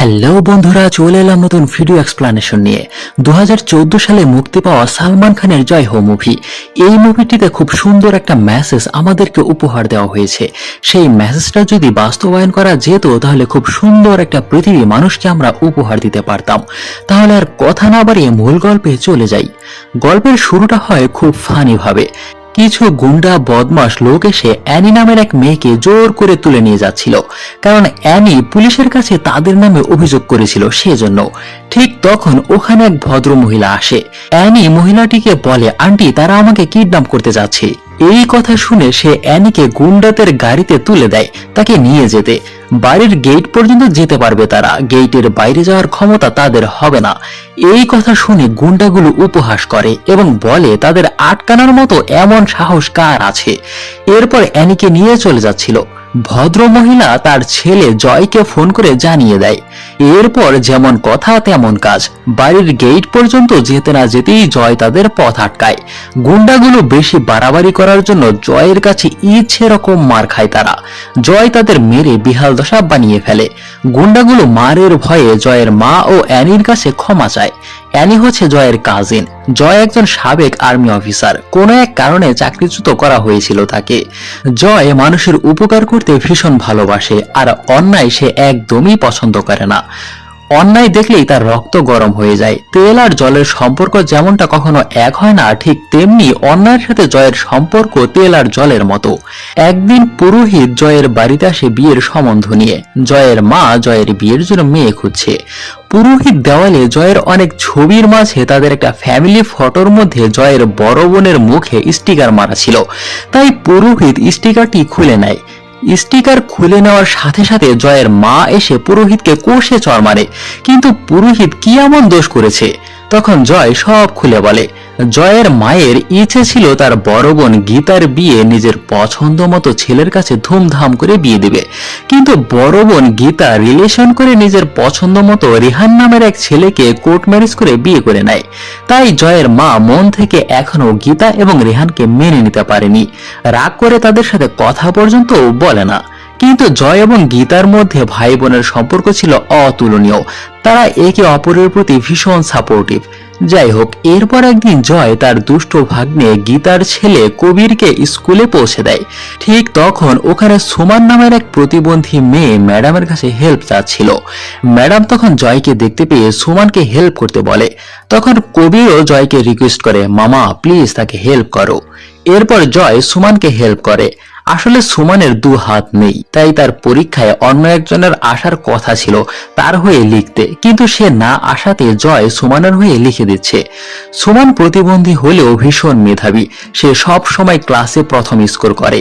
Hello বন্ধুরা, চলে এলাম নতুন ভিডিও এক্সপ্লানেশন নিয়ে। দু সালে মুক্তি পাওয়া সালমান খানের জয় হো মুভি এই মুভিটিতে খুব সুন্দর একটা মেসেজ আমাদেরকে উপহার দেওয়া হয়েছে। সেই মেসেজটা যদি বাস্তবায়ন করা যেত, তাহলে খুব সুন্দর একটা পৃথিবী মানুষকে আমরা উপহার দিতে পারতাম। তাহলে আর কথা না বাড়িয়ে মূল গল্পে চলে যাই। গল্পের শুরুটা হয় খুব ফানি ভাবে। কিছু গুন্ডা বদমাস লোক এসে অ্যানি নামের এক মেয়েকে জোর করে তুলে নিয়ে যাচ্ছিল। কারণ অ্যানি পুলিশের কাছে তাদের নামে অভিযোগ করেছিল সেজন্য। ঠিক তখন ওখানে এক ভদ্র মহিলা আসে। অ্যানি মহিলাটিকে বলে, আন্টি, তারা আমাকে কিডন্যাপ করতে যাচ্ছে। এই কথা শুনে সে অ্যানিকে গুন্ডাদের গাড়িতে তুলে দেয়, তাকে নিয়ে যেতে। বাড়ির গেট পর্যন্ত যেতে পারবে তারা, গেটের বাইরে যাওয়ার ক্ষমতা তাদের হবে না। এই কথা শুনে গুন্ডাগুলো উপহাস করে এবং বলে, তাদের আটকানোর মতো এমন সাহস কার আছে? এরপর অ্যানিকে নিয়ে চলে যাচ্ছিল। ভদ্র মহিলা তার ছেলে জয়কে ফোন করে জানিয়ে দেয়। এরপর যেমন কথা, তেমন কাজ। বাড়ির গেট পর্যন্ত যেতে না যেতেই জয় তাদের পথ আটকায়। গুন্ডাগুলো বেশি বাড়াবাড়ি করার জন্য জয়ের কাছে ইচ্ছে রকম মার খায় তারা। জয় তাদের মেরে বিহাল দশা বানিয়ে ফেলে। গুন্ডাগুলো মারের ভয়ে জয়ের মা ও অ্যানির কাছে ক্ষমা চায়। অ্যানি হচ্ছে জয়ের কাজিন জয় একজন সাবেক আর্মি অফিসার কোনো এক কারণে চাকরিচ্যুত করা হয়েছিল তাকে। জয় মানুষের উপকার করতে ভীষণ ভালোবাসে, আর অন্যায় সে একদমই পছন্দ করে না। অন্যায় দেখলেই তার রক্ত গরম হয়ে যায়। তেল আর জলের সম্পর্ক যেমনটা কখনো এক হয় না, ঠিক তেমনি অন্যায়ের সাথে জয়ের সম্পর্ক তেল আর জলের মতো। একদিন পুরোহিত জয়ের বাড়িতে আসে বিয়ের সম্বন্ধ নিয়ে। জয়ের মা জয়ের বিয়ের জন্য মেয়ে খুঁজছে। পুরোহিত দেওয়ালে জয়ের অনেক ছবির মাঝে তাদের একটা ফ্যামিলি ফটোর মধ্যে জয়ের বড় বোনের মুখে স্টিকার মারা ছিল। তাই পুরোহিত স্টিকারটি খুলে নেয়। স্টিকার খুলে নেওয়ার সাথে সাথে জয়ের মা এসে পুরোহিতকে কোষে চড় মারে। কিন্তু পুরোহিত কি এমন দোষ করেছে? তখন জয় সব খুলে বলে। জয়ের মায়ের ইচ্ছে ছিল তার বড় বোন গীতার বিয়ে নিজের পছন্দ মতো ছেলের কাছে ধুমধাম করে বিয়ে দিবে। কিন্তু বড় বোন গীতা রিলেশন করে নিজের পছন্দ মতো রিহান নামের এক ছেলেকে কোর্ট ম্যারেজ করে বিয়ে করে নেয়। তাই জয়ের মা মন থেকে এখনও গীতা এবং রেহানকে মেনে নিতে পারেনি। রাগ করে তাদের সাথে কথা পর্যন্ত বলে না। কিন্তু জয় এবং গীতার মধ্যে ভাই বোনের সম্পর্ক ছিল অতুলনীয়। তারা একে অপরের প্রতি ভীষণ সাপোর্টিভ যাই হোক এরপর একদিন জয় তার দুষ্ট ভাগ্নে গীতার ছেলে কবিরকে স্কুলে পৌঁছে দেয়। ঠিক তখন ওখানে সুমান নামের এক প্রতিবন্ধী মেয়ে ম্যাডামের কাছে হেল্প চাচ্ছিল। ম্যাডাম তখন জয়কে দেখতে পেয়ে সুমানকে হেল্প করতে বলে। তখন কবিরও জয়কে রিকোয়েস্ট করে, মামা প্লিজ তাকে হেল্প করো। এরপর জয় সুমানকে হেল্প করে। আসলে সুমানের দু হাত নেই, তাই তার পরীক্ষায় অন্য একজনের আসার কথা ছিল তার হয়ে লিখতে। কিন্তু সে না আসাতে জয় সুমানের হয়ে লিখে দিচ্ছে। সুমান প্রতিবন্ধী হলেও ভীষণ মেধাবী, সে সব সময় ক্লাসে প্রথম স্কোর করে।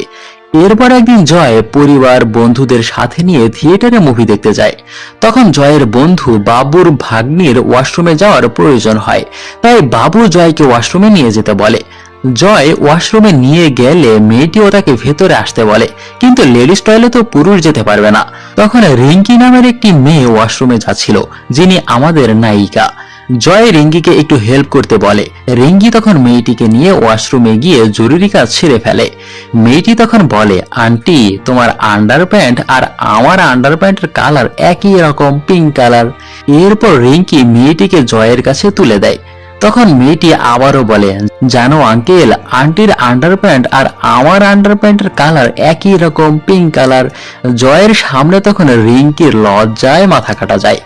এরপর একদিন জয় পরিবার, বন্ধুদের সাথে নিয়ে থিয়েটারে মুভি দেখতে যায়। তখন জয়ের বন্ধু বাবুর ভাগ্নির ওয়াশরুমে যাওয়ার প্রয়োজন হয়, তাই বাবু জয়কে ওয়াশরুমে নিয়ে যেতে বলে। জয় ওয়াশরুমে নিয়ে গেলে মেয়েটিও তাকে ভেতরে আসতে বলে, কিন্তু লেডিস টয়লে তো পুরুষ যেতে পারবে না। তখন রিঙ্কি নামের একটি মেয়ে ওয়াশরুমে যাচ্ছিল, যিনি আমাদের নায়িকা। জয় রিঙ্গিকে একটু হেল্প করতে বলে। রিঙ্গি তখন মেয়েটিকে নিয়ে ওয়াশরুমে গিয়ে জরুরি কাজ ছেড়ে ফেলে। মেয়েটি তখন বলে, আন্টি, তোমার আন্ডার প্যান্ট আর আমার আন্ডার প্যান্টের কালার একই রকম, পিঙ্ক কালার। এরপর রিঙ্কি মেয়েটিকে জয়ের কাছে তুলে দেয়। তখন মেয়েটি আবারও বলে, জানো আঙ্কেল, আন্টির আন্ডার প্যান্ট আর আমার আন্ডার প্যান্টের কালার একই রকম পিঙ্ক কালার জয়ের সামনে তখন রিঙ্কির লজ্জায় মাথা কাটা যায়।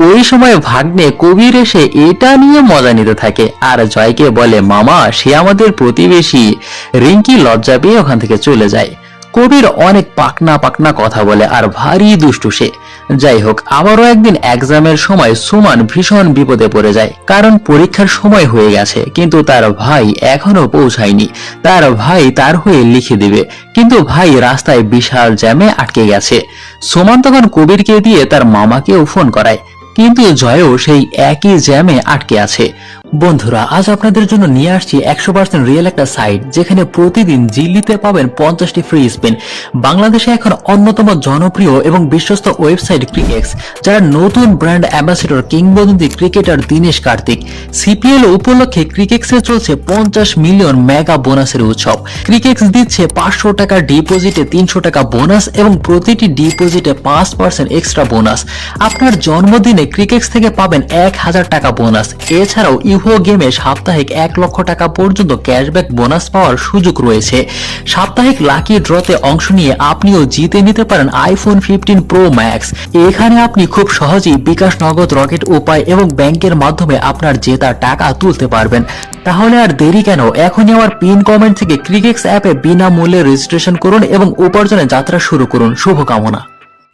ওই সময় ভাগ্নে কবির এসে এটা নিয়ে মজা নিতে থাকে আর জয়কে বলে, মামা, সে আমাদের প্রতিবেশী। রিঙ্কি লজ্জা পেয়ে ওখান থেকে চলে যায়। কবির অনেক পাকনা পাকনা কথা বলে আর ভারী দুষ্টু সে। যাই হোক, আবারও একদিন এক্সামের সময় সুমান ভীষণ বিপদে পড়ে যায়। কারণ পরীক্ষার সময় হয়ে গেছে, কিন্তু তার ভাই এখনও পৌঁছায়নি। তার ভাই তার হয়ে লিখে দিবে। কিন্তু ভাই রাস্তায় বিশাল জ্যামে আটকে গেছে। সুমান তখন কবিরকে দিয়ে তার মামাকেও ফোন করায়। কিন্তু জয়ও সেই একই জ্যামে আটকে আছে। বন্ধুরা, আজ আপনাদের জন্য নিয়ে আসছি একশো পার্সেন্ট রিয়েল একটা সাইট যেখানে প্রতিদিন জিল্লিতে পাবেন পঞ্চাশটি ফ্রি স্পিন বাংলাদেশে এখন অন্যতম জনপ্রিয় এবং বিশ্বস্ত ওয়েবসাইট ক্রিকেক্স যারা নতুন ব্র্যান্ড অ্যাম্বাসেডর কিংবদন্তি ক্রিকেটার দীনেশ কার্তিক। সিপিএল উপলক্ষে ক্রিকেক্সে চলছে পঞ্চাশ মিলিয়ন মেগা বোনাসের উৎসব। ক্রিকেক্স দিচ্ছে পাঁচশো টাকা ডিপোজিটে তিনশো টাকা বোনাস এবং প্রতিটি ডিপোজিটে পাঁচ পার্সেন্ট এক্সট্রা বোনাস আপনার জন্মদিনে ক্রিকেক্স থেকে পাবেন এক হাজার টাকা বোনাস এছাড়াও ইউহো গেমে সাপ্তাহিক এক লক্ষ টাকা পর্যন্ত ক্যাশব্যাক বোনাস পাওয়ার সুযোগ রয়েছে। সাপ্তাহিক লাকি ড্রতে অংশ নিয়ে আপনিও জিতে নিতে পারেন আইফোন ফিফটিন প্রো ম্যাক্স এখানে আপনি খুব সহজেই বিকাশ নগদ, রকেট উপায় এবং ব্যাংকের মাধ্যমে আপনার জেতা টাকা তুলতে পারবেন। তাহলে আর দেরি কেন? এখনই আমার পিন কমেন্ট থেকে ক্রিকেক্স অ্যাপে বিনামূল্যে রেজিস্ট্রেশন করুন এবং উপার্জনের যাত্রা শুরু করুন। শুভকামনা।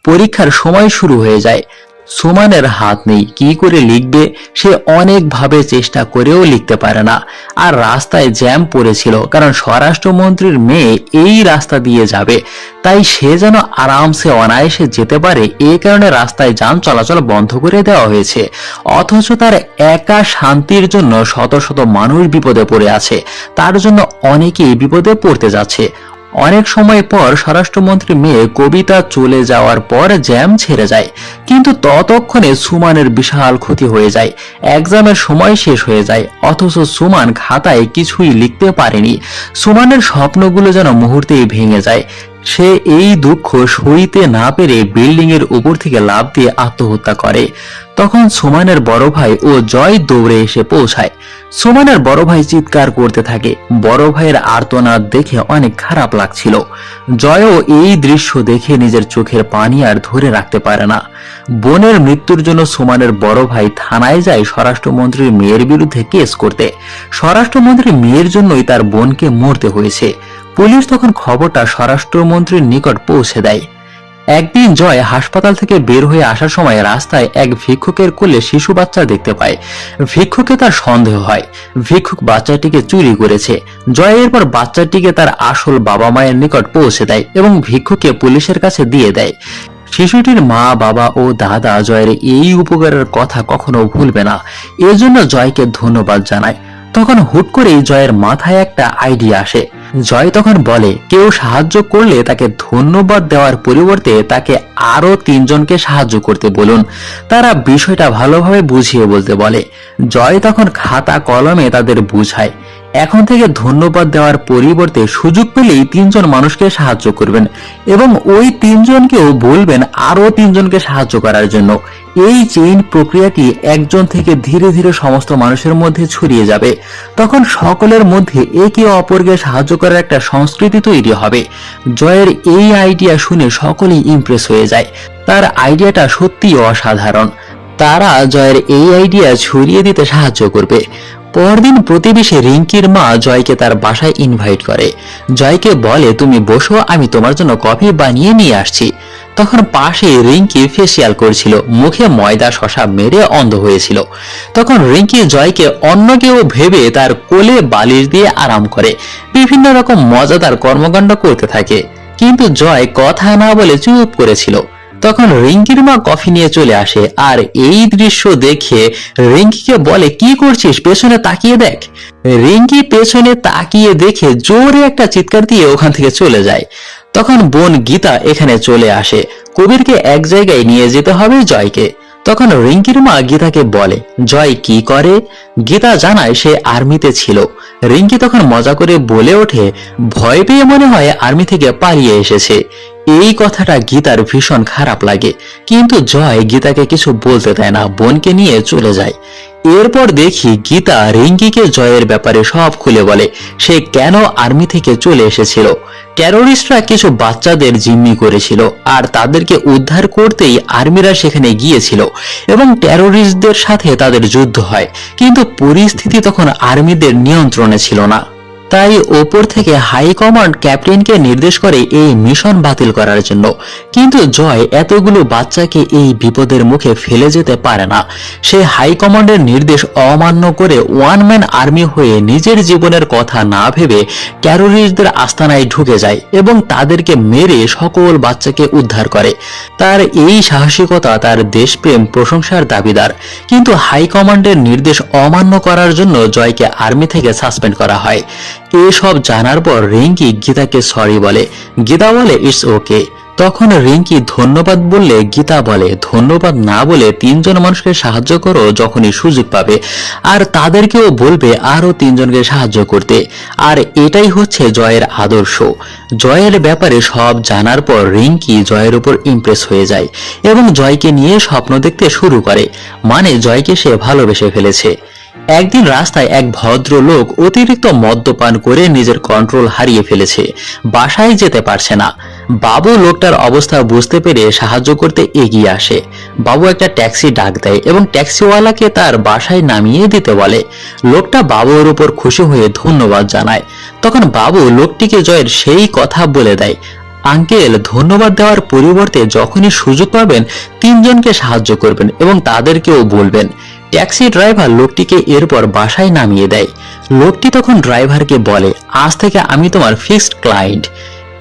পরীক্ষার সময় শুরু হয়ে যায়। সুমানের হাত নেই। কি করে লিখবে? সে অনেকভাবে চেষ্টা করেও লিখতে পারে না। আর রাস্তায় জ্যাম পড়েছিল, কারণ স্বরাষ্ট্রমন্ত্রীর মেয়ে এই রাস্তা দিয়ে যাবে। তাই সে যেন আরামসে অনায়াসে যেতে পারে। এই কারণে রাস্তায় যান চলাচল বন্ধ করে দেওয়া হয়েছে। অথচ তার একা শান্তির জন্য শত শত মানুষ বিপদে পড়ে আছে। তার জন্য অনেকেই বিপদে পড়তে যাচ্ছে। অনেক সময় পর স্বরাষ্ট্রমন্ত্রী মেয়ে কবিতা চলে যাওয়ার পর জ্যাম ছেড়ে যায়। কিন্তু ততক্ষণে সুমানের বিশাল ক্ষতি হয়ে যায়। এক্সামের সময় শেষ হয়ে যায়, অথচ সুমান খাতায় কিছুই লিখতে পারেনি। সুমানের স্বপ্নগুলো যেন মুহূর্তেই ভেঙে যায়। সে এই দুঃখ সইতে না পেরে বিল্ডিং এর উপর থেকে লাফ দিয়ে আত্মহত্যা করে। তখন সুমানের বড় ভাই ও জয় দৌড়ে এসে পৌঁছায়। সুমানের বড় ভাই চিৎকার করতে থাকে। বড় ভাইয়ের আর্তনাদ দেখে অনেক খারাপ লাগছিল। জয়ও এই দৃশ্য দেখে নিজের চোখের পানি আর ধরে রাখতে পারে না। বোনের মৃত্যুর জন্য সুমানের বড় ভাই থানায় যায় স্বরাষ্ট্রমন্ত্রীর মেয়ের বিরুদ্ধে কেস করতে। স্বরাষ্ট্রমন্ত্রীর মেয়ের জন্যই তার বোনকে মরতে হয়েছে। পুলিশ তখন খবরটা স্বরাষ্ট্রমন্ত্রীর নিকট পৌঁছে দেয়। একদিন জয় হাসপাতাল থেকে বের হয়ে আসার সময় রাস্তায় এক ভিক্ষুকের কোলে শিশু বাচ্চা দেখতে পায়। ভিক্ষুকে তার সন্দেহ হয়। ভিক্ষুক বাচ্চাটিকে চুরি করেছে। জয় এরপর বাচ্চাটিকে তার আসল বাবা মায়ের নিকট পৌঁছে দেয় এবং ভিক্ষুকে পুলিশের কাছে দিয়ে দেয়। শিশুটির মা, বাবা ও দাদা জয়ের এই উপকারের কথা কখনো ভুলবে না। এজন্য জয়কে ধন্যবাদ জানায়। তখন হুট করেই জয়ের মাথায় একটা আইডিয়া আসে। জয় তখন বলে, কেউ সাহায্য করলে তাকে ধন্যবাদ দেওয়ার পরিবর্তে তাকে আরও তিনজনকে সাহায্য করতে বলুন। তারা বিষয়টা ভালোভাবে বুঝিয়ে বলতে বলে। জয় তখন খাতা কলমে তাদের বুঝায়। এখন থেকে ধন্যবাদ দেওয়ার পরিবর্তে সুযোগ পেলেই তিনজন মানুষকে সাহায্য করবেন এবং ওই তিনজনকেও বলবেন আরও তিনজনকে সাহায্য করার জন্য। এই চেইন প্রক্রিয়াটি একজন থেকে ধীরে ধীরে সমস্ত মানুষের মধ্যে ছড়িয়ে যাবে। তখন সকলের মধ্যে একে অপরকে সাহায্য করার একটা সংস্কৃতি তৈরি হবে। জয়ের এই আইডিয়া শুনে সকলেই ইমপ্রেস হয়ে যায়। তার আইডিয়াটা সত্যিই অসাধারণ। তারা জয়ের এই আইডিয়া ছড়িয়ে দিতে সাহায্য করবে। পরদিন প্রতিবেশী রিঙ্কির মা জয়কে তার বাসায় ইনভাইট করে। জয়কে বলে, তুমি বসো, আমি তোমার জন্য কফি বানিয়ে নিয়ে আসছি। তখন পাশে রিঙ্কি ফেসিয়াল করছিল, মুখে ময়দা শশা মেরে অন্ধ হয়েছিল। তখন রিঙ্কি জয়কে অন্য কেউ ভেবে তার কোলে বালিশ দিয়ে আরাম করে। বিভিন্ন রকম মজাদার কর্মকাণ্ড করতে থাকে। কিন্তু জয় কথা না বলে চুপ করেছিল। তখন রিঙ্কির মা কফি নিয়ে চলে আসে। আর এই দৃশ্য দেখে রিঙ্কিকে বলে, কি করছিস? পেছনে তাকিয়ে দেখ। রিঙ্কি পেছনে তাকিয়ে দেখে জোরে একটা চিৎকার দিয়ে ওখান থেকে চলে যায়। তখন বোন গীতা এখানে চলে আসে। কবিরকে এক জায়গায় নিয়ে যেতে হবে জয়কে। তখন রিঙ্কির মা গীতাকে বলে, জয় কি করে? গীতা জানায় সে আর্মিতে ছিল। রিঙ্কি তখন মজা করে বলে ওঠে, ভয় পেয়ে মনে হয় আর্মি থেকে পালিয়ে এসেছে। এই কথাটা গীতার ভীষণ খারাপ লাগে। কিন্তু জয় গীতাকে কিছু বলতে দেয় না, বোনকে নিয়ে চলে যায়। এরপর দেখি গীতা রিঙ্কিকে জয়ের ব্যাপারে সব খুলে বলে, সে কেন আর্মি থেকে চলে এসেছিল? টেরোরিস্টরা কিছু বাচ্চাদের জিম্মি করেছিল, আর তাদেরকে উদ্ধার করতেই আর্মিরা সেখানে গিয়েছিল, এবং টেরোরিস্টদের সাথে তাদের যুদ্ধ হয়। কিন্তু পরিস্থিতি তখন আর্মিদের নিয়ন্ত্রণে ছিল না। তাই ওপর থেকে হাই কমান্ড ক্যাপ্টেনকে নির্দেশ করে এই মিশন বাতিল করার জন্য। কিন্তু জয় এতগুলো বাচ্চাকে এই বিপদের মুখে ফেলে যেতে পারে না। সে হাই কমান্ডের নির্দেশ অমান্য করে ওয়ান ম্যান আর্মি হয়ে নিজের জীবনের কথা না ভেবে টেরোরিস্টদের আস্তানায় ঢুকে যায় এবং তাদেরকে মেরে সকল বাচ্চাকে উদ্ধার করে। তার এই সাহসিকতা তার দেশপ্রেম প্রশংসার দাবিদার। কিন্তু হাই কমান্ডের নির্দেশ অমান্য করার জন্য জয়কে আর্মি থেকে সাসপেন্ড করা হয়। এসব জানার পর রিঙ্কি গীতাকে সরি বলে। গীতা বলে ইটস ওকে তখন রিঙ্কি ধন্যবাদ বললে, গীতা বলে, ধন্যবাদ না বলে তিনজন মানুষকে সাহায্য করো যখনই সুযোগ পাবে। আর তাদেরকেও বলবে আরও তিনজনকে সাহায্য করতে। আর এটাই হচ্ছে জয়ের আদর্শ। জয়ের ব্যাপারে সব জানার পর রিঙ্কি জয়ের উপর ইমপ্রেস হয়ে যায় এবং জয়কে নিয়ে স্বপ্ন দেখতে শুরু করে। মানে জয়কে সে ভালোবেসে ফেলেছে। একদিন রাস্তায় এক ভদ্রলোক অতিরিক্ত মদ্যপান করে নিজের কন্ট্রোল হারিয়ে ফেলেছে। বাসায় যেতে পারছে না। বাবু লোকটার অবস্থা বুঝতে পেরে সাহায্য করতে এগিয়ে আসে। বাবু একটা ট্যাক্সি ডাক দেয় এবং ট্যাক্সিওয়ালাকে তার বাসায় নামিয়ে দিতে বলে। লোকটা বাবুর উপর খুশি হয়ে ধন্যবাদ জানায়। তখন বাবু লোকটিকে জয়ের সেই কথা বলে দেয়। আঙ্কেল, ধন্যবাদ দেওয়ার পরিবর্তে যখনই সুযোগ পাবেন, তিনজনকে সাহায্য করবেন এবং তাদেরকেও বলবেন। ট্যাক্সি ড্রাইভার লোকটিকে এরপর বাসায় নামিয়ে দেয়। লোকটি তখন ড্রাইভারকে বলে, আজ থেকে আমি তোমার ফিক্সড ক্লায়েন্ট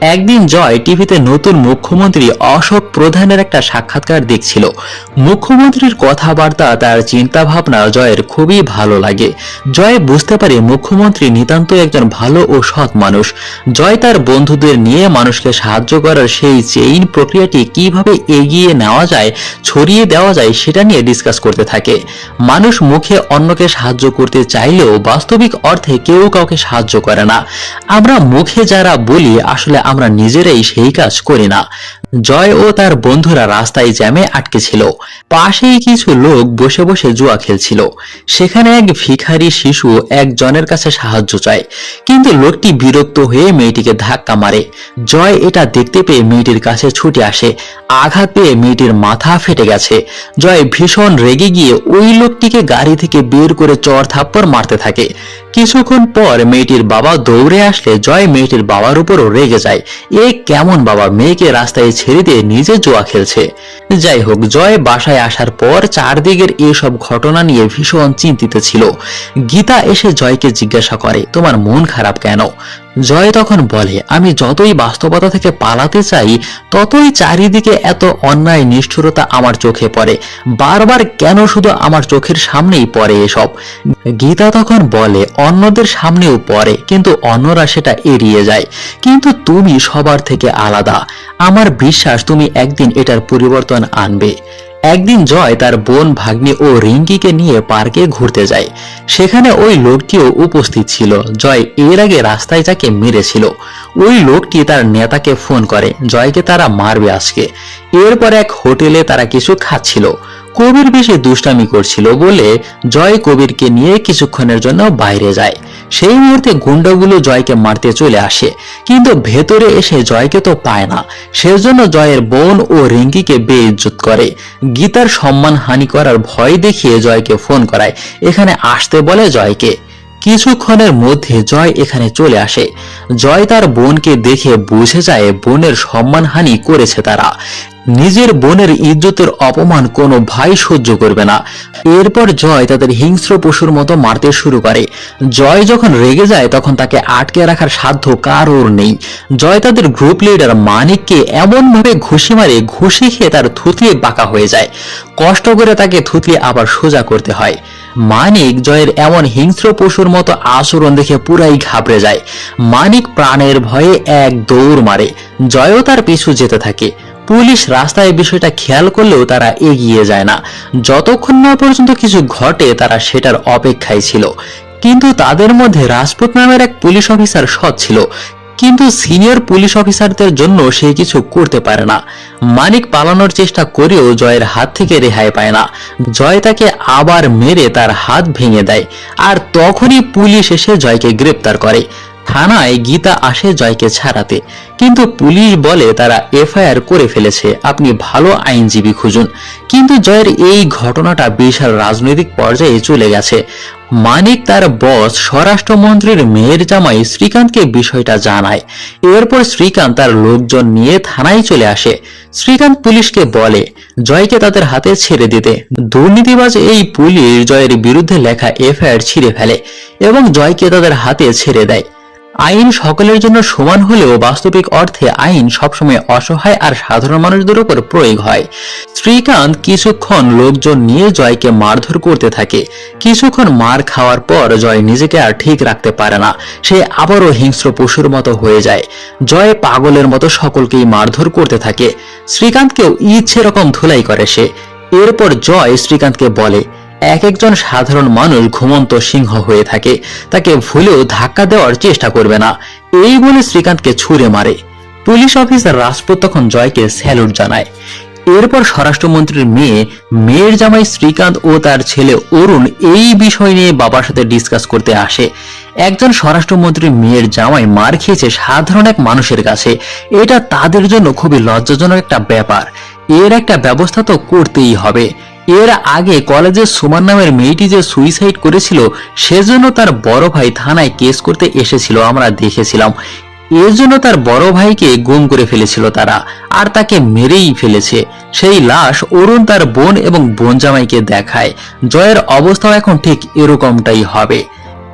একদিন জয় টিভিতে নতুন মুখ্যমন্ত্রী অশোক প্রধানের একটা সাক্ষাৎকার দেখছিল। মুখ্যমন্ত্রীর কথাবার্তা, তার চিন্তা ভাবনা জয়ের খুবই ভালো লাগে। জয় বুঝতে পারে মুখ্যমন্ত্রী নিতান্ত একজন ভালো ও সৎ মানুষ। জয় তার বন্ধুদের নিয়ে মানুষকে সাহায্য করার সেই চেইন প্রক্রিয়াটি কীভাবে এগিয়ে নেওয়া যায়, ছড়িয়ে দেওয়া যায়, সেটা নিয়ে ডিসকাস করতে থাকে। মানুষ মুখে অন্যকে সাহায্য করতে চাইলেও বাস্তবিক অর্থে কেউ কাউকে সাহায্য করে না। আমরা মুখে যারা বলি, আসলে আমরা নিজেরাই সেই কাজ করি না। জয় ও তার বন্ধুরা রাস্তায় জ্যামে আটকে ছিল। পাশেই কিছু লোক বসে বসে জুয়া খেলছিল। সেখানে এক ভিখারি শিশু একজনের কাছে সাহায্য চায়। কিন্তু লোকটি বিরক্ত হয়ে মেয়েটিকে ধাক্কা মারে। জয় এটা দেখতে পেয়ে মেয়েটির কাছে ছুটে আসে। আঘাত পেয়ে মেয়েটির মাথা ফেটে গেছে। জয় ভীষণ রেগে গিয়ে ওই লোকটিকে গাড়ি থেকে বের করে চর থাপ্পড় মারতে থাকে। কিছুক্ষণ পর মেয়েটির বাবা দৌড়ে আসলে জয় মেয়েটির বাবার উপরও রেগে যায়। এ কেমন বাবা, মেয়েকে রাস্তায় ছেড়ে দিয়ে নিজে জুয়া খেলছে। যাই হোক, জয় বাসায় আসার পর চারদিকের এসব ঘটনা নিয়ে ভীষণ চিন্তিত ছিল। গীতা এসে জয়কে জিজ্ঞাসা করে, তোমার মন খারাপ কেন? জয় তখন বলে, আমি যতই বাস্তবতা থেকে পালাতে চাই, ততই চারিদিকে এত অন্যায় নিষ্ঠুরতা আমার চোখে পড়ে। বারবার কেন শুধু আমার চোখের সামনেই পড়ে এসব? গীতা তখন বলে, অন্যদের সামনেও পড়ে, কিন্তু অন্যরা সেটা এড়িয়ে যায়। কিন্তু তুমি সবার থেকে আলাদা। আমার বিশ্বাস, তুমি একদিন এটার পরিবর্তন আনবে। একদিন জয় তার বোন ভাগ্নি ও রিঙ্কিকে নিয়ে পার্কে ঘুরতে যায়। সেখানে ওই লোকটিও উপস্থিত ছিল। জয় এর আগে রাস্তায় যাকে মেরেছিল। ওই লোকটি তার নেতাকে ফোন করে। জয়কে তারা মারবে আজকে। এরপর এক হোটেলে তারা কিছু খাচ্ছিল। কবির বেশি দুষ্টামি করছিল বলে জয় কবিরকে নিয়ে কিছুক্ষণের জন্য বাইরে যায়। সেই মুহূর্তে গুন্ডাগুলো জয়কে মারতে চলে আসে, কিন্তু ভেতরে এসে জয়কে তো পায় না। সেজন্য জয়ের বোন ও রিঙ্কিকে বেইজ্জত করে। গীতার সম্মান হানি করার ভয় দেখিয়ে জয়কে ফোন করায়, এখানে আসতে বলে জয়কে। কিছুক্ষণের মধ্যে জয় এখানে চলে আসে। জয় তার বোনকে দেখে বুঝে যায় বোনের সম্মানহানি করেছে তারা। নিজের বোনের ইজ্জতের অপমান কোনো ভাই সহ্য করবে না। এরপর জয় তাদের হিংস্র পশুর মতো মারতে শুরু করে। জয় যখন রেগে যায়, তখন তাকে আটকে রাখার সাধ্য কারোর নেই। জয় তাদের গ্রুপ লিডার মানিককে এমনভাবে ঘুষি মারে, ঘুষি খেয়ে তার থুতলি বাঁকা হয়ে যায়। কষ্ট করে তাকে থুতলি আবার সোজা করতে হয়। মানিক জয়ের এমন হিংস্র পশুর মতো আচরণ দেখে পুরাই ঘাবড়ে যায়। মানিক প্রাণের ভয়ে এক দৌড় মারে। জয়ও তার পিছু যেতে থাকে। পুলিশ রাস্তায় বিষয়টা খেয়াল করলেও তারা এগিয়ে যায় না। যতক্ষণ না পর্যন্ত কিছু ঘটে, তারা সেটার অপেক্ষায় ছিল। কিন্তু তাদের মধ্যে রাজপুত নামের এক পুলিশ অফিসার সৎ ছিল। কিন্তু সিনিয়র পুলিশ অফিসারদের জন্য সে কিছু করতে পারে না। মানিক পালানোর চেষ্টা করেও জয়ের হাত থেকে রেহাই পায় না। জয় তাকে আবার মেরে তার হাত ভেঙে দেয়। আর তখনই পুলিশ এসে জয়কে গ্রেপ্তার করে। থানায় গীতা আসে জয়কে ছাড়াতে। কিন্তু পুলিশ বলে তারা এফআইআর করে ফেলেছে, আপনি ভালো আইনজীবী খুঁজুন। কিন্তু জয়ের এই ঘটনাটা বিশাল রাজনৈতিক পর্যায়ে চলে গেছে। মানিক তার বস স্বরাষ্ট্রমন্ত্রীর মেয়ের জামাই শ্রীকান্তকে বিষয়টা জানায়। এরপর শ্রীকান্ত তার লোকজন নিয়ে থানায় চলে আসে। শ্রীকান্ত পুলিশকে বলে, জয়কে তাদের হাতে ছেড়ে দিতে। দুর্নীতিবাজ এই পুলিশ জয়ের বিরুদ্ধে লেখা এফআইআর ছিঁড়ে ফেলে এবং জয়কে তাদের হাতে ছেড়ে দেয়। আইন সকলের জন্য সমান হলেও বাস্তবিক অর্থে আইন সবসময় অসহায় আর সাধারণ মানুষদের উপর প্রয়োগ হয়। শ্রীকান্ত কিছুক্ষণ লোকজন নিয়ে জয়কে মারধর করতে থাকে। কিছুক্ষণ মার খাওয়ার পর জয় নিজেকে আর ঠিক রাখতে পারে না। সে আবারও হিংস্র পশুর মতো হয়ে যায়। জয় পাগলের মতো সকলকেই মারধর করতে থাকে। শ্রীকান্তকেও ইচ্ছে রকম ধুলাই করে সে। এরপর জয় শ্রীকান্তকে বলে এক একজন সাধারণ মানুষ ঘুমন্ত সিংহ হয়ে থাকে। তাকে ভুলেও ধাক্কা দেওয়ার চেষ্টা করবে না। এই বলে শ্রীকান্তকে ছুঁড়ে মারে। পুলিশ অফিসার রাজপুত তখন জয়কে স্যালুট জানায়। এরপর স্বরাষ্ট্রমন্ত্রীর মেয়ে, মেয়ের জামাই শ্রীকান্ত ও তার ছেলে অরুণ এই বিষয় নিয়ে বাবার সাথে ডিসকাস করতে আসে। একজন স্বরাষ্ট্রমন্ত্রীর মেয়ের জামাই মার খেয়েছে সাধারণ এক মানুষের কাছে। এটা তাদের জন্য খুবই লজ্জাজনক একটা ব্যাপার। এর একটা ব্যবস্থা তো করতেই হবে। এর আগে কলেজে সুমান নামের মেয়েটি যে সুইসাইড করেছিল, সেজন্য তার বড় ভাই থানায় কেস করতে এসেছিল, আমরা দেখেছিলাম। এর জন্য তার বড় ভাইকে গুম করে ফেলেছিল তারা, আর তাকে মেরেই ফেলেছে। সেই লাশ অরুণ তার বোন এবং বোন জামাইকে দেখায়। জয়ের অবস্থাও এখন ঠিক এরকমটাই হবে।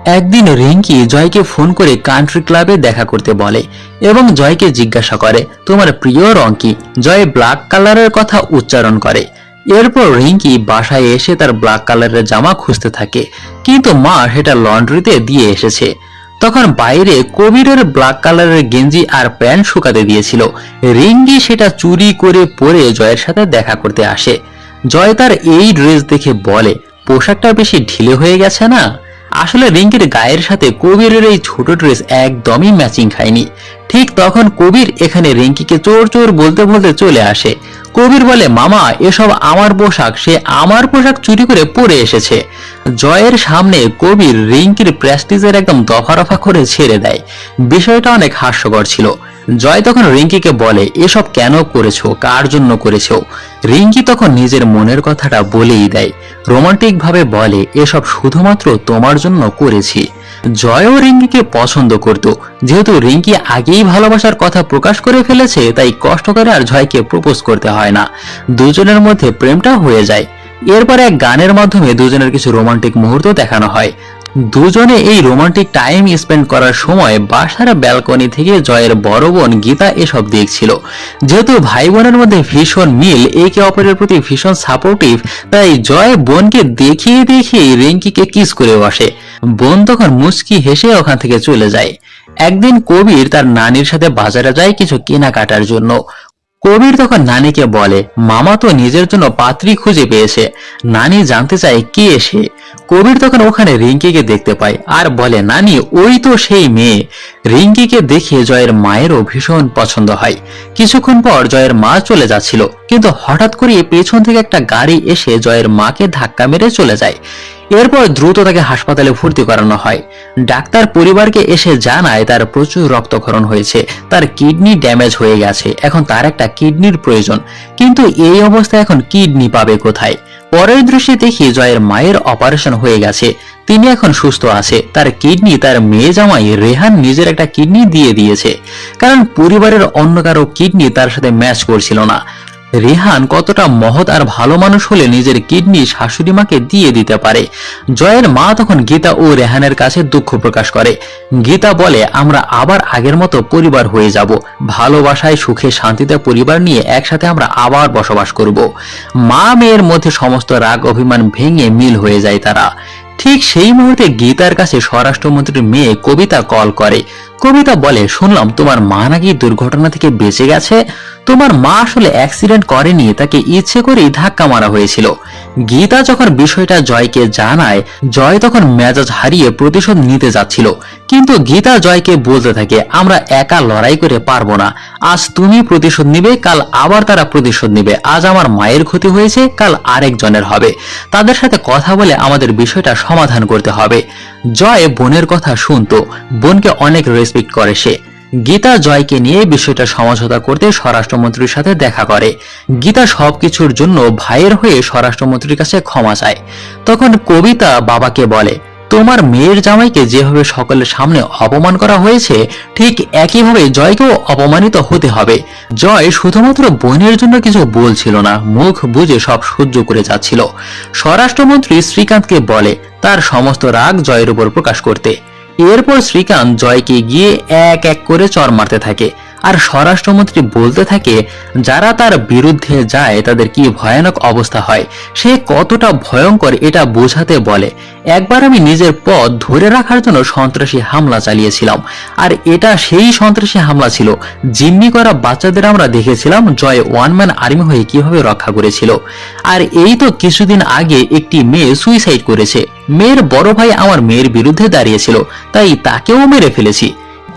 একদিন রিঙ্কি জয়কে ফোন করে কান্ট্রি ক্লাবে দেখা করতে বলে এবং জয়কে জিজ্ঞাসা করে, তোমার প্রিয় রং কি? জয় ব্ল্যাক কালারের কথা উচ্চারণ করে। এরপর রিঙ্কি বাসায় এসে তার ব্ল্যাক কালারের জামা খুঁজতে থাকে। কিন্তু মা সেটা লন্ড্রিতে দিয়ে এসেছে। তখন বাইরে কবিরের ব্ল্যাক কালারের গেঞ্জি আর প্যান্ট শুকাতে দিয়েছিল। রিঙ্গি সেটা চুরি করে পরে জয়ের সাথে দেখা করতে আসে। জয় তার এই ড্রেস দেখে বলে, পোশাকটা বেশি ঢিলে হয়ে গেছে না? আসলে রিঙ্কির গায়ের সাথে কবিরের এই ছোট ড্রেস একদমই ম্যাচিং খায়নি ঠিক তখন কবির এখানে রিঙ্কিকে চোর চোর বলতে বলতে চলে আসে। কবির বলে, মামা, এসব আমার পোশাক, সে আমার পোশাক চুরি করে পরে এসেছে। জয়ের সামনে কবির রিঙ্কির প্রেস্টিজের একদম দফা রফা করে ছেড়ে দেয়। বিষয়টা অনেক হাস্যকর ছিল। জয় তখন রিঙ্কিকে বলে, এসব কেন করেছ? কার জন্য করেছ? রিঙ্কি তখন নিজের মনের কথাটা বলেই দেয়। রোমান্টিক ভাবে বলে, এসব শুধুমাত্র তোমার জন্য করেছি। জয়ও রিঙ্কিকে পছন্দ করত। যেহেতু রিঙ্কি আগেই ভালোবাসার কথা প্রকাশ করে ফেলেছে, তাই কষ্ট করে আর জয়কে প্রপোজ করতে হয় না। দুজনের মধ্যে প্রেমটা হয়ে যায়। এরপর এক গানের মাধ্যমে দুজনের কিছু রোমান্টিক মুহূর্ত দেখানো হয়। দুজনে এই রোমান্টিক টাইম স্পেন্ড করার সময় বাসার ব্যালকনি থেকে জয়ের বড় বোন গীতা এসব দেখছিল। যেহেতু ভাই বোনের মধ্যে ভীষণ মিল, একে অপরের প্রতি ভীষণ সাপোর্টিভ তাই জয় বোনকে দেখিয়ে দেখিয়ে রিঙ্কিকে কিস করে বসে। বোন তখন মুচকি হেসে ওখান থেকে চলে যায়। একদিন কবির তার নানির সাথে বাজারে যায় কিছু কেনাকাটার জন্য। কবির তখন নানিকে বলে, মামা তো নিজের জন্য পাত্রী খুঁজে পেয়েছে। নানি জানতে চায় কে সে। কবির তখন ওখানে রিঙ্কিকে দেখতে পায় আর বলে, নানি, ওই তো সেই মেয়ে। রিঙ্কিকে দেখে জয়ের মায়েরও ভীষণ পছন্দ হয়। কিছুক্ষণ পর জয়ের মা চলে যাচ্ছিল, কিন্তু হঠাৎ করে পেছন থেকে একটা গাড়ি এসে জয়ের মাকে ধাক্কা মেরে চলে যায়। এরপর দ্রুত তাকে হাসপাতালে ভর্তি করানো হয়। ডাক্তার পরিবারকে এসে জানায়, তার প্রচুর রক্তক্ষরণ হয়েছে, তার কিডনি ড্যামেজ হয়ে গেছে, এখন তার একটা কিডনির প্রয়োজন। কিন্তু এই অবস্থায় এখন কিডনি পাবে কোথায়? পরের দৃশ্যে দেখি জয়ের মায়ের অপারেশন হয়ে গেছে, তিনি এখন সুস্থ আছে, তার কিডনি তার মেয়ে জামাই রেহান নিজের একটা কিডনি দিয়ে দিয়েছে। কারণ পরিবারের অন্য কারও কিডনি তার সাথে ম্যাচ করছিল না। রেহান কতটা মহৎ আর ভালো মানুষ হলে নিজের কিডনি শাশুড়ি মাকে দিয়ে দিতে পারে। জয়ের মা তখন গীতা ও রেহানের কাছে দুঃখ প্রকাশ করে। গীতা বলে, আমরা আবার আগের মতো পরিবার হয়ে যাব। ভালোবাসায়, সুখে, শান্তিতে পরিবার নিয়ে একসাথে আমরা আবার বসবাস করব। মা মেয়ের মধ্যে সমস্ত রাগ, অভিমান ভেঙে মিল হয়ে যায় তারা। ঠিক সেই মুহূর্তে গীতার কাছে স্বরাষ্ট্রমন্ত্রীর মেয়ে কবিতা কল করে। কবিতা বলে, শুনলাম তোমার মা নাকি দুর্ঘটনা থেকে বেঁচে গেছে? তোমার মা আসলে অ্যাক্সিডেন্ট করেনি, তাকে ইচ্ছে করেই ধাক্কা মারা হয়েছিল। গীতা যখন বিষয়টা জয়কে জানায়, জয় তখন মেজাজ হারিয়ে প্রতিশোধ নিতে যাচ্ছিল। কিন্তু গীতা জয়কে বলতে থাকে, আমরা একা লড়াই করে পারব না। আজ তুমি প্রতিশোধ নিবে, কাল আবার তারা প্রতিশোধ নিবে। আজ আমার মায়ের ক্ষতি হয়েছে, কাল আরেকজনের হবে। তাদের সাথে কথা বলে আমাদের বিষয়টা সমাধান করতে হবে। জয় বোনের কথা শুনতো। বোনকে অনেক রেসপেক্ট করে সে। গীতা জয়কে নিয়ে বিষয়টা সমঝোতা করতে স্বরাষ্ট্রমন্ত্রীর সাথে দেখা করে। গীতা সবকিছুর জন্য ভাইয়ের হয়ে স্বরাষ্ট্রমন্ত্রীর কাছে ক্ষমা চায়। তখন কবিতা বাবাকে বলে, তোমার মেয়ের জামাইকে যেভাবে সকলের সামনে অপমান করা হয়েছে, ঠিক একইভাবে জয়কেও অপমানিত হতে হবে। জয় শুধুমাত্র বোনের জন্য কিছু বলছিল না, মুখ বুঝে সব সহ্য করে যাচ্ছিল। স্বরাষ্ট্রমন্ত্রী শ্রীকান্তকে বলে, তার সমস্ত রাগ জয়ের উপর প্রকাশ করতে। এরপর শ্রীকান্ত জয়কে গিয়ে এক এক করে চর মারতে থাকে। আর স্বরাষ্ট্রমন্ত্রী বলতে থাকে, যারা তার বিরুদ্ধে যায়, তাদের কি ভয়ানক অবস্থা হয়? সে কতটা ভয়ঙ্কর এটা বোঝাতে বলে। একবার আমি নিজের পথ ধরে রাখার জন্য সন্ত্রাসী হামলা চালিয়েছিলাম। আর এটা সেই সন্ত্রাসী হামলা ছিল, জিম্মি করা বাচ্চাদের আমরা দেখেছিলাম, জয় ওয়ান ম্যান আর্মি হয়ে কীভাবে রক্ষা করেছিল। আর এই তো কিছুদিন আগে একটি মেয়ে সুইসাইড করেছে। মেয়ের বড় ভাই আমার মেয়ের বিরুদ্ধে দাঁড়িয়েছিল, তাই তাকেও মেরে ফেলেছি।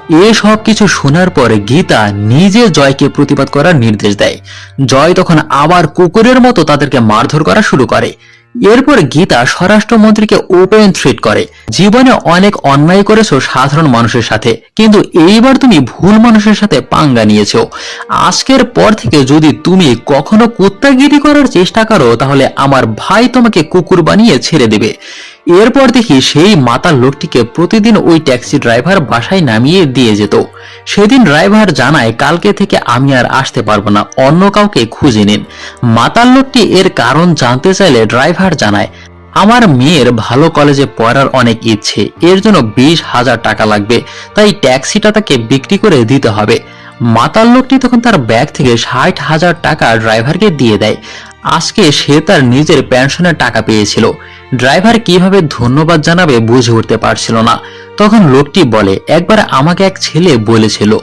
এসব কিছু শোনার পরে গীতা নিজে জয়কে প্রতিবাদ করার নির্দেশ দেয়। জয় তখন আবার কুকুরের মতো তাদেরকে মারধর করা শুরু করে। এরপর গীতা স্বরাষ্ট্রমন্ত্রীকে ওপেন থ্রেট করে। জীবনে অনেক অন্যায় করেছ সাধারণ মানুষের সাথে, কিন্তু এইবার তুমি ভুল মানুষের সাথে পাঙ্গা নিয়েছো। আজকের পর থেকে যদি তুমি কখনো কুত্তাগিরি করার চেষ্টা করো, তাহলে আমার ভাই তোমাকে কুকুর বানিয়ে ছেড়ে দেবে। এরপর দেখি সেই মাতাল লোকটিকে প্রতিদিন ওই ট্যাক্সি ড্রাইভার বাসায় নামিয়ে দিয়ে যেত। সেদিন ড্রাইভার জানায়, কালকে থেকে আমি আর আসতে পারব না, অন্য কাউকে খুঁজে নিন। মাতাল লোকটি এর কারণ জানতে চাইলে ড্রাইভার জানায়, আমার মেয়ের ভালো কলেজে পড়ার অনেক ইচ্ছে, এর জন্য বিশ হাজার টাকা লাগবে, তাই ট্যাক্সিটা তাকে বিক্রি করে দিতে হবে। মাতাল লোকটি তখন তার ব্যাগ থেকে ষাট হাজার টাকা ড্রাইভারকে দিয়ে দেয়। আজকে সে তার নিজের পেনশনের টাকা পেয়েছিল। ড্রাইভার কীভাবে ধন্যবাদ জানাবে বুঝে উঠতে পারছিল না। তখন লোকটি বলে, একবার আমাকে এক ছেলে বলেছিল,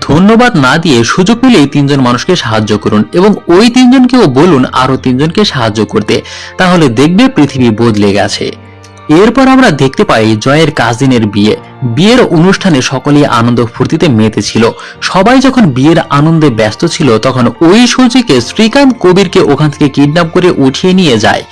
ধন্যবাদ না দিয়ে সুযোগ পেলেই তিনজন মানুষকে সাহায্য করুন এবং ওই তিনজনকেও বলুন আরও তিনজনকে সাহায্য করতে, তাহলে দেখবে পৃথিবী বদলে গেছে। এরপর আমরা দেখতে পাই জয়ের কাজিনের বিয়ে। বিয়ের অনুষ্ঠানে সকলেই আনন্দ ফুর্তিতে মেতেছিল সবাই যখন বিয়ের আনন্দে ব্যস্ত ছিল, তখন ওই সুযোগে শ্রীকান্ত কবিরকে ওখান থেকে কিডন্যাপ করে উঠিয়ে নিয়ে যায়।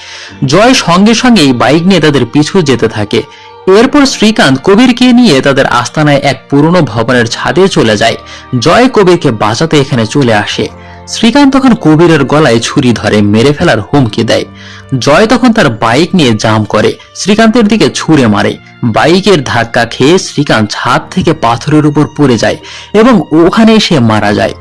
জয় সঙ্গে সঙ্গেই বাইক নিয়ে তাদের পিছু যেতে থাকে। এরপর শ্রীকান্ত কবিরকে নিয়ে তাদের আস্তানায় এক পুরনো ভবনের ছাদে চলে যায়। জয় কবিরকে বাঁচাতে এখানে চলে আসে। শ্রীকান্ত তখন কবিরের গলায় ছুরি ধরে মেরে ফেলার হুমকি দেয়। জয় তখন তার বাইক নিয়ে জাম করে, শ্রীকান্তের দিকে ছুঁড়ে মারে। বাইকের ধাক্কা খেয়ে শ্রীকান্ত ছাদ থেকে পাথরের উপর পড়ে যায় এবং ওখানেই সে মারা যায়।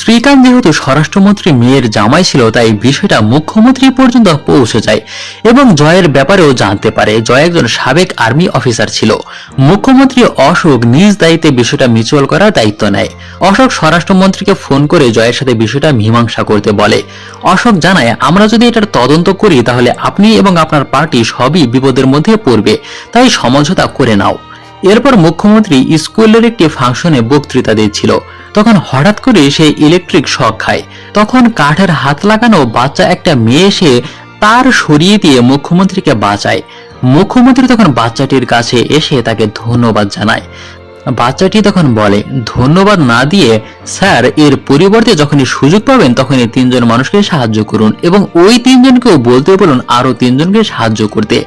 শ্রীকান্ত যেহেতু স্বরাষ্ট্রমন্ত্রী মেয়ের জামাই ছিল, তাই বিষয়টা মুখ্যমন্ত্রী পর্যন্ত পৌঁছে যায় এবং জয়ের ব্যাপারেও জানতে পারে। জয় একজন সাবেক আর্মি অফিসার ছিল। মুখ্যমন্ত্রী অশোক নিজ দায়িত্বে বিষয়টা মিউচুয়াল করার দায়িত্ব নেয়। অশোক স্বরাষ্ট্রমন্ত্রীকে ফোন করে জয়ের সাথে বিষয়টা মীমাংসা করতে বলে। অশোক জানায়, আমরা যদি এটার তদন্ত করি, তাহলে আপনি এবং আপনার পার্টি সবই বিপদের মধ্যে পড়বে। তাই সমঝোতা করে নাও। এরপর মুখ্যমন্ত্রী স্কুলের একটি ফাংশনে বক্তৃতা দিচ্ছিল। তখন হঠাৎ করে সে ইলেকট্রিক শক খায়। তখন কাঠের হাত লাগানো বাচ্চা একটা মেয়ে এসে তার সরিয়ে দিয়ে মুখ্যমন্ত্রীকে বাঁচায়। মুখ্যমন্ত্রী তখন বাচ্চাটির কাছে এসে তাকে ধন্যবাদ জানায়। বাচ্চাটি তখন বলে, ধন্যবাদ না দিয়ে স্যার, এর পরিবর্তে যখনই সুযোগ পাবেন, তখনই তিনজন মানুষকে সাহায্য করুন এবং ওই তিনজনকেও বলতে বলুন আরও তিনজনকে সাহায্য করতে।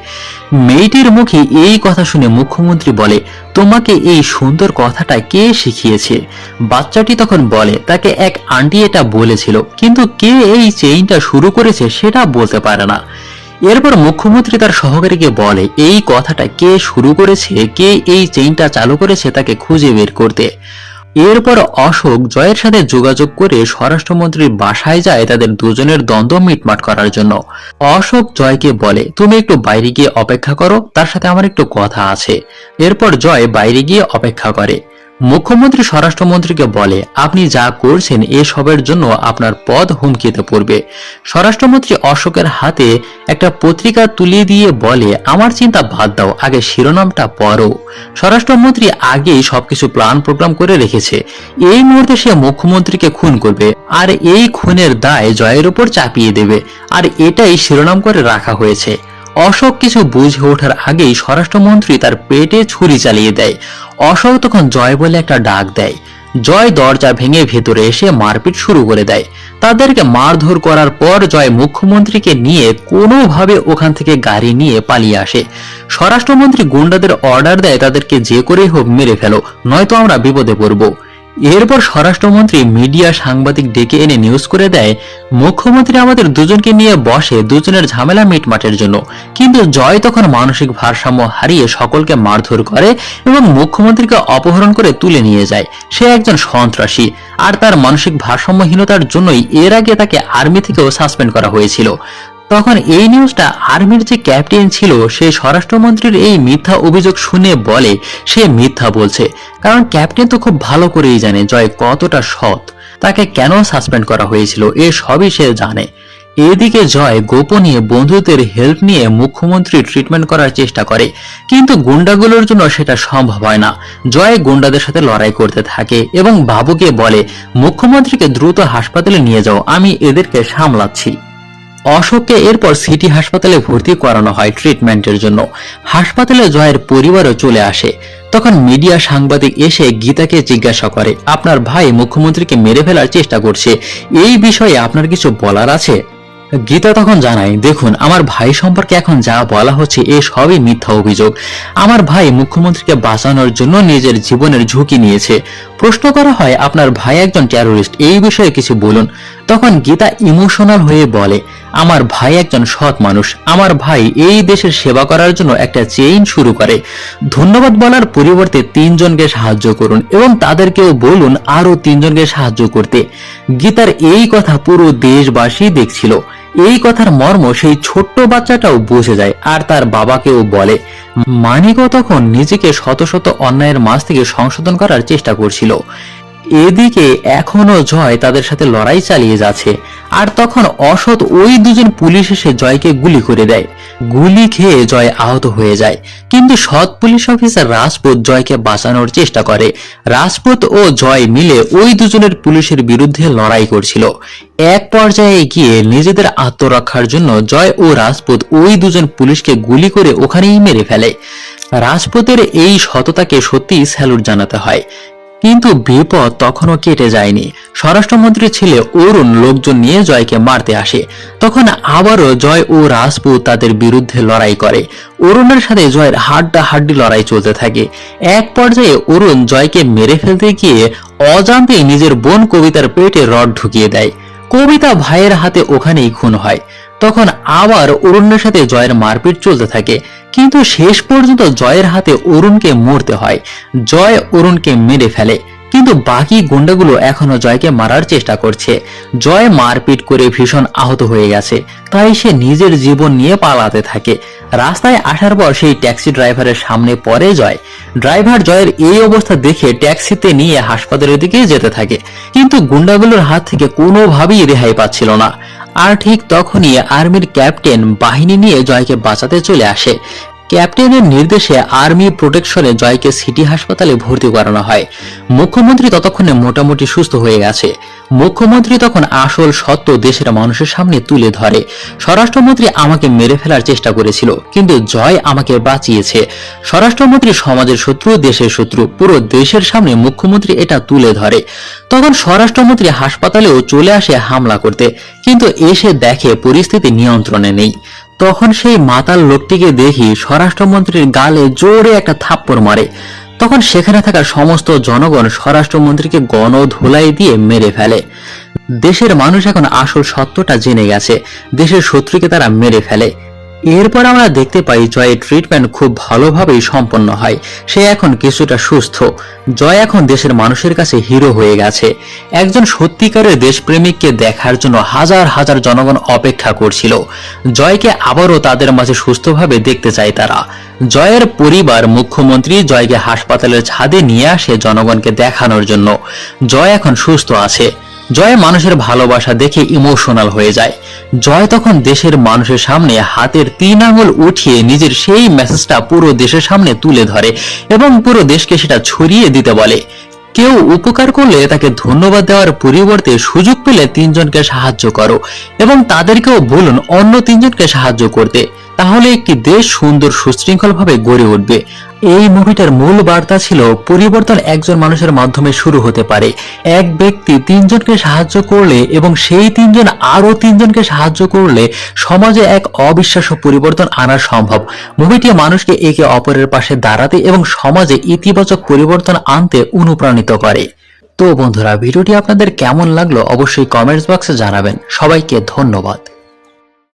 মেয়েটির মুখে এই কথা শুনে মুখ্যমন্ত্রী বলে, তোমাকে এই সুন্দর কথাটা কে শিখিয়েছে? বাচ্চাটি তখন বলে, তাকে এক আন্টি এটা বলেছিল, কিন্তু কে এই চেইনটা শুরু করেছে সেটা বলতে পারে না। এরপর মুখ্যমন্ত্রী তার সহকারীকে বলে, এই কথাটা কে শুরু করেছে? কে এই চেইনটা চালু করেছে তাকে খুঁজে বের করতে? এরপর অশোক জয়ের সাথে যোগাযোগ করে স্বরাষ্ট্রমন্ত্রীর বাসায় যায় তাদের দুজনের দ্বন্দ্ব মিটমাট করার জন্য। অশোক জয়কে বলে, তুমি একটু বাইরে গিয়ে অপেক্ষা করো, তার সাথে আমার একটু কথা আছে। এরপর জয় বাইরে গিয়ে অপেক্ষা করে। মুখ্যমন্ত্রী স্বরাষ্ট্রমন্ত্রীকে বলে, আপনি যা করছেন এসবের জন্য আপনার পদ হুমকিতে পড়বে। স্বরাষ্ট্রমন্ত্রী অশোকের হাতে একটা পত্রিকা তুলে দিয়ে বলে, আমার চিন্তা বাদ দাও, আগে শিরোনামটা পড়ো। স্বরাষ্ট্রমন্ত্রী আগেই সবকিছু প্ল্যান প্রোগ্রাম করে রেখেছে। এই মুহূর্তে সে মুখ্যমন্ত্রীকে খুন করবে, আর এই খুনের দায় জয়ের উপর চাপিয়ে দেবে, আর এটাই শিরোনাম করে রাখা হয়েছে। অশোক কিছু বুঝে ওঠার আগেই স্বরাষ্ট্রমন্ত্রী তার পেটে ছুরি চালিয়ে দেয়। অশোক তখন জয় বলে একটা ডাক দেয়। জয় দরজা ভেঙে ভেতরে এসে মারপিট শুরু করে দেয়। তাদেরকে মারধর করার পর জয় মুখ্যমন্ত্রীকে নিয়ে কোনোভাবে ওখান থেকে গাড়ি নিয়ে পালিয়ে আসে। স্বরাষ্ট্রমন্ত্রী গুন্ডাদের অর্ডার দেয়, তাদেরকে যে করেই হোক মেরে ফেলো, নয়তো আমরা বিপদে পড়ব। এরপর স্বরাষ্ট্রমন্ত্রী মিডিয়া সাংবাদিক ডেকে এনে নিউজ করে দেয়, মুখ্যমন্ত্রী আমাদের দুজনকে নিয়ে বসে দুজনের ঝামেলা মিটমাটের জন্য। কিন্তু জয় তখন মানসিক ভারসাম্য হারিয়ে সকলকে মারধর করে এবং মুখ্যমন্ত্রীকে অপহরণ করে তুলে নিয়ে যায়। সে একজন সন্ত্রাসী, আর তার মানসিক ভারসাম্যহীনতার জন্যই এর আগে তাকে আর্মি থেকেও সাসপেন্ড করা হয়েছিল। তখন এই নিউজটা আর্মির যে ক্যাপ্টেন ছিল, সে স্বরাষ্ট্রমন্ত্রীর এই মিথ্যা অভিযোগ শুনে বলে, সে মিথ্যা বলছে। কারণ ক্যাপ্টেন তো খুব ভালো করেই জানে জয় কতটা সৎ। তাকে কেন সাসপেন্ড করা হয়েছিল, এ সবই সে জানে। এদিকে জয় গোপনীয় বন্ধুদের হেল্প নিয়ে মুখ্যমন্ত্রী ট্রিটমেন্ট করার চেষ্টা করে, কিন্তু গুন্ডাগুলোর জন্য সেটা সম্ভব হয় না। জয় গুন্ডাদের সাথে লড়াই করতে থাকে এবং বাবুকে বলে, মুখ্যমন্ত্রীকে দ্রুত হাসপাতালে নিয়ে যাও, আমি এদেরকে সামলাচ্ছি। অশোককে এরপর সিটি হাসপাতালে ভর্তি করানো হয় ট্রিটমেন্টের জন্য। হাসপাতালে জয়ের পরিবারও চলে আসে। তখন মিডিয়া সাংবাদিক এসে গীতাকে জিজ্ঞাসা করে, আপনার ভাই মুখ্যমন্ত্রীকে মেরে ফেলার চেষ্টা করছে। এই বিষয়ে আপনার কিছু বলার আছে? গীতা তখন জানায়, দেখুন, আমার ভাই সম্পর্কে এখন যা বলা হচ্ছে, এ সবই মিথ্যা অভিযোগ। আমার ভাই মুখ্যমন্ত্রীকে বাঁচানোর জন্য নিজের জীবনের ঝুঁকি নিয়েছে। প্রশ্ন করা হয়, আপনার ভাই একজন টেরোরিস্ট এই বিষয়ে কিছু বলুন। তখন গীতা ইমোশনাল হয়ে বলে আমার ভাই একজন সৎ মানুষ। আমার ভাই এই দেশের সেবা করার জন্য একটা চেইন শুরু করে। ধন্যবাদ বলার পরিবর্তে তিনজনকে সাহায্য করুন এবং তাদেরকেও বলুন আরও তিনজনকে সাহায্য করতে। গীতার এই কথা পুরো দেশবাসী দেখছিল। এই কথার মর্ম সেই ছোট্ট বাচ্চাটাও বুঝে যায় আর তার বাবাকেও বলে। মানিকও তখন নিজেকে শত শত অন্যায়ের মাঝ থেকে সংশোধন করার চেষ্টা করছিল। এদিকে এখনও জয় তাদের সাথে লড়াই চালিয়ে যাচ্ছে। আর তখন অসৎ ওই দুজন পুলিশ এসে জয়কে গুলি করে দেয়। গুলি খেয়ে জয় আহত হয়ে যায়। কিন্তু সৎ পুলিশ অফিসার রাজপুত জয়কে বাঁচানোর চেষ্টা করে। রাজপুত ও জয় মিলে ওই দুজনের পুলিশের বিরুদ্ধে লড়াই করছিল। এক পর্যায়ে গিয়ে নিজেদের আত্মরক্ষার জন্য জয় ও রাজপুত ওই দুজন পুলিশকে গুলি করে ওখানেই মেরে ফেলে। রাজপুতের এই সততাকে সত্যি স্যালুট জানাতে হয়। কিন্তু বিপদ তখনও কেটে যায়নি। স্বরাষ্ট্রমন্ত্রী ছেলে অরুণ লোকজন নিয়ে জয়কে মারতে আসে। তখন আবারও জয় ও রাজপুত তাদের বিরুদ্ধে লড়াই করে। অরুণের সাথে জয়ের হাড্ডা হাড্ডি লড়াই চলতে থাকে। এক পর্যায়ে অরুণ জয়কে মেরে ফেলতে গিয়ে অজান্তেই নিজের বোন কবিতার পেটে রড ঢুকিয়ে দেয়। কবিতা ভাইয়ের হাতে ওখানেই খুন হয়। তখন আবার অরুণের সাথে জয়ের মারপিট চলতে থাকে। কিন্তু শেষ পর্যন্ত জয়ের হাতে অরুণকে মরতে হয়। জয় অরুণকে মেরে ফেলে। কিন্তু বাকি গুন্ডাগুলো এখনও জয়কে মারার চেষ্টা করছে। জয় মারপিট করে ভীষণ আহত হয়ে গেছে। তাই সে নিজের জীবন নিয়ে পালাতে থাকে। রাস্তায় আসার পর সেই ট্যাক্সি ড্রাইভারের সামনে পড়ে জয়। ড্রাইভার জয়ের এই অবস্থা দেখে ট্যাক্সিতে নিয়ে হাসপাতালের দিকে যেতে থাকে। কিন্তু গুন্ডাগুলোর হাত থেকে কোনোভাবেই রেহাই পাচ্ছিল না। আর ঠিক তখনই আর্মির ক্যাপ্টেন বাহিনী নিয়ে জয়কে বাঁচাতে চলে আসে। ক্যাপ্টেনের নির্দেশে আর্মি প্রোটেকশনে জয়কে সিটি হাসপাতালে ভর্তি করানো হয়। মুখ্যমন্ত্রী ততক্ষণে মোটামুটি সুস্থ হয়ে গেছে। মুখ্যমন্ত্রী তখন আসল সত্য দেশের মানুষের সামনে তুলে ধরে। স্বরাষ্ট্রমন্ত্রী আমাকে মেরে ফেলার চেষ্টা করেছিল, কিন্তু জয় আমাকে বাঁচিয়েছে। স্বরাষ্ট্রমন্ত্রী সমাজের শত্রু, দেশের শত্রু, পুরো দেশের সামনে মুখ্যমন্ত্রী এটা তুলে ধরে। তখন স্বরাষ্ট্রমন্ত্রী হাসপাতালেও চলে আসে হামলা করতে, কিন্তু এসে দেখে পরিস্থিতি নিয়ন্ত্রণে নেই। তখন সেই মাতাল লোকটিকে দেখি স্বরাষ্ট্রমন্ত্রীর গালে জোরে একটা থাপ্পড় মারে। তখন সেখানে থাকা সমস্ত জনগণ স্বরাষ্ট্রমন্ত্রীকে গণ ধুলাই দিয়ে মেরে ফেলে। দেশের মানুষ এখন আসল সত্যটা জেনে গেছে। দেশের শত্রুকে তারা মেরে ফেলে। এরপর আমরা দেখতে পাই জয়ের ট্রিটমেন্ট খুব ভালোভাবেই সম্পন্ন হয়। সে এখন কিছুটা সুস্থ। জয় এখন দেশের মানুষের কাছে হিরো হয়ে গেছে। একজন সত্যিকারের দেশপ্রেমিককে দেখার জন্য হাজার হাজার জনগণ অপেক্ষা করছিল। জয়কে আবারও তাদের মাঝে সুস্থভাবে দেখতে চায় তারা। জয়ের পরিবার মুখ্যমন্ত্রী জয়কে হাসপাতালের ছাদে নিয়ে আসে জনগণকে দেখানোর জন্য। জয় এখন সুস্থ আছে। জয় মানুষের ভালোবাসা দেখে ইমোশনাল হয়ে যায়। জয় তখন দেশের মানুষের সামনে হাতের তিন আঙুল উঠিয়ে নিজের সেই মেসেজটা পুরো দেশের সামনে তুলে ধরে এবং পুরো দেশকে সেটা ছড়িয়ে দিতে বলে। কেউ উপকার করলে তাকে ধন্যবাদ দেওয়ার পরিবর্তে সুযোগ পেলে তিনজনকে সাহায্য করো এবং তাদেরকেও বলুন অন্য তিনজনকে সাহায্য করতে। তাহলে একটি দেশ সুন্দর সুশৃঙ্খলভাবে গড়ে উঠবে? এই মুভিটার মূল বার্তা ছিল পরিবর্তন একজন মানুষের মাধ্যমে শুরু হতে পারে। এক ব্যক্তি তিনজনকে সাহায্য করলে এবং সেই তিনজন আরও তিনজনকে সাহায্য করলে সমাজে এক অবিশ্বাস্য পরিবর্তন আনা সম্ভব। মুভিটি মানুষকে একে অপরের পাশে দাঁড়াতে এবং সমাজে ইতিবাচক পরিবর্তন আনতে অনুপ্রাণিত করে। তো বন্ধুরা, ভিডিওটি আপনাদের কেমন লাগল অবশ্যই কমেন্টস বক্সে জানাবেন। সবাইকে ধন্যবাদ।